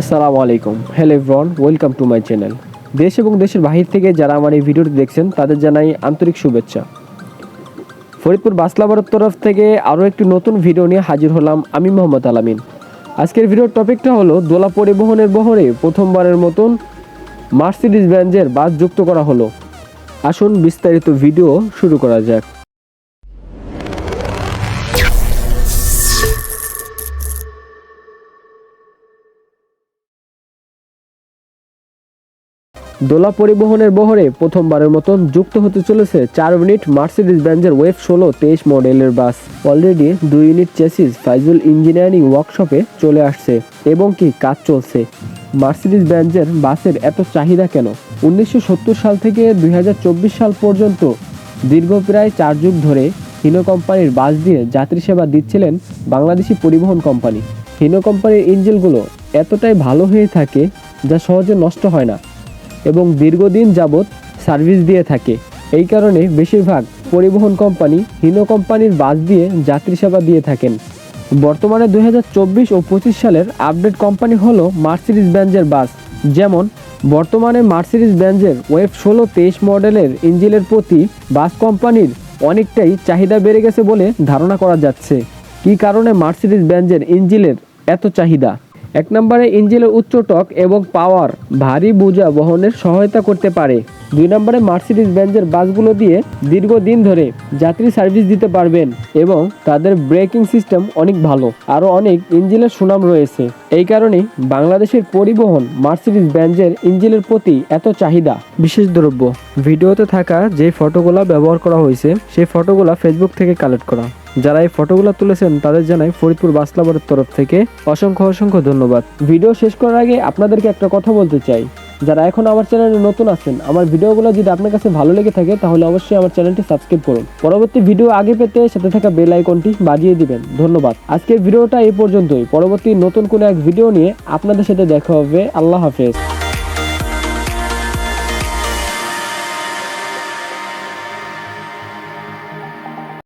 আসসালামু আলাইকুম। Hello everyone welcome to my channel দেশ এবং দেশের বাহির থেকে যারা আমার এই ভিডিওটি দেখছেন, তাদের জানাই আন্তরিক শুভেচ্ছা। ফরিদপুর বাসলাবারের তরফ থেকে আরও একটি নতুন ভিডিও নিয়ে হাজির হলাম আমি মোহাম্মদ আলামিন। আজকের ভিডিওর টপিকটা হলো, দোলা পরিবহনের বহরে প্রথমবারের মতন মার্সিডিজ ব্যাঞ্জের বাস যুক্ত করা হলো। আসুন বিস্তারিত ভিডিও শুরু করা যাক। দোলা পরিবহনের বহরে প্রথমবারের মতন যুক্ত হতে চলেছে চার ইউনিট মার্সিডিস ব্যাঞ্জের ওয়েব ষোলো তেইশ মডেলের বাস। অলরেডি দুই ইউনিট চেসিস ফাইজুল ইঞ্জিনিয়ারিং ওয়ার্কশপে চলে আসছে এবং কি কাজ চলছে। মার্সিডিজ ব্যাঞ্জের বাসের এত চাহিদা কেন? উনিশশো সত্তর সাল থেকে দুই হাজার চব্বিশ সাল পর্যন্ত দীর্ঘ প্রায় চার যুগ ধরে হিনো কোম্পানির বাস দিয়ে যাত্রী সেবা দিচ্ছিলেন বাংলাদেশি পরিবহন কোম্পানি। হিনো কোম্পানির ইঞ্জিনগুলো এতটাই ভালো হয়ে থাকে যা সহজে নষ্ট হয় না। এবং দীর্ঘদিন যাবৎ সার্ভিস দিয়ে থাকে। এই কারণে বেশিরভাগ পরিবহন কোম্পানি হিনো কোম্পানির বাস দিয়ে যাত্রী সেবা দিয়ে থাকেন। বর্তমানে দু হাজার চব্বিশ ও পঁচিশ সালের আপডেট কোম্পানি হলো মার্সিডিজ ব্যাঞ্জের বাস। যেমন, বর্তমানে মার্সিডিজ ব্যাঞ্জের ওয়েব ষোলো তেইশ মডেলের ইঞ্জিনের প্রতি বাস কোম্পানির অনেকটাই চাহিদা বেড়ে গেছে বলে ধারণা করা যাচ্ছে। কী কারণে মার্সিডিজ ব্যাঞ্জের ইঞ্জিনের এত চাহিদা? এক নম্বরে ইঞ্জিনের উচ্চ টক এবং পাওয়ার, ভারী বোঝা বহনের সহায়তা করতে পারে। দুই নম্বরে মার্সিডিজ বেঞ্জের বাসগুলো দিয়ে দীর্ঘদিন ধরে যাত্রী সার্ভিস দিতে পারবেন এবং তাদের ব্রেকিং সিস্টেম অনেক ভালো। আরও অনেক ইঞ্জিনের সুনাম রয়েছে। এই কারণেই বাংলাদেশের পরিবহন মার্সিডিজ বেঞ্জের ইঞ্জিনের প্রতি এত চাহিদা। বিশেষ দ্রব্য। ভিডিওতে থাকা যে ফটোগুলো ব্যবহার করা হয়েছে, সেই ফটোগুলো ফেসবুক থেকে কালেক্ট করা। যারা এই ফটোগুলো তুলেছেন, তাদের জানাই ফরিদপুর বাসলাবারের তরফ থেকে অসংখ্য অসংখ্য ধন্যবাদ। ভিডিও শেষ করার আগে আপনাদেরকে একটা কথা বলতে চাই। যারা এখন আমার চ্যানেলে নতুন আছেন, আমার ভিডিওগুলো যদি আপনার কাছে ভালো লেগে থাকে, তাহলে অবশ্যই আমার চ্যানেলটি সাবস্ক্রাইব করুন। পরবর্তী ভিডিও আগে পেতে সাথে থাকা বেল আইকনটি বাজিয়ে দিবেন। ধন্যবাদ। আজকের ভিডিওটা এই পর্যন্তই। পরবর্তী নতুন কোনো এক ভিডিও নিয়ে আপনাদের সাথে দেখা হবে। আল্লাহ হাফেজ।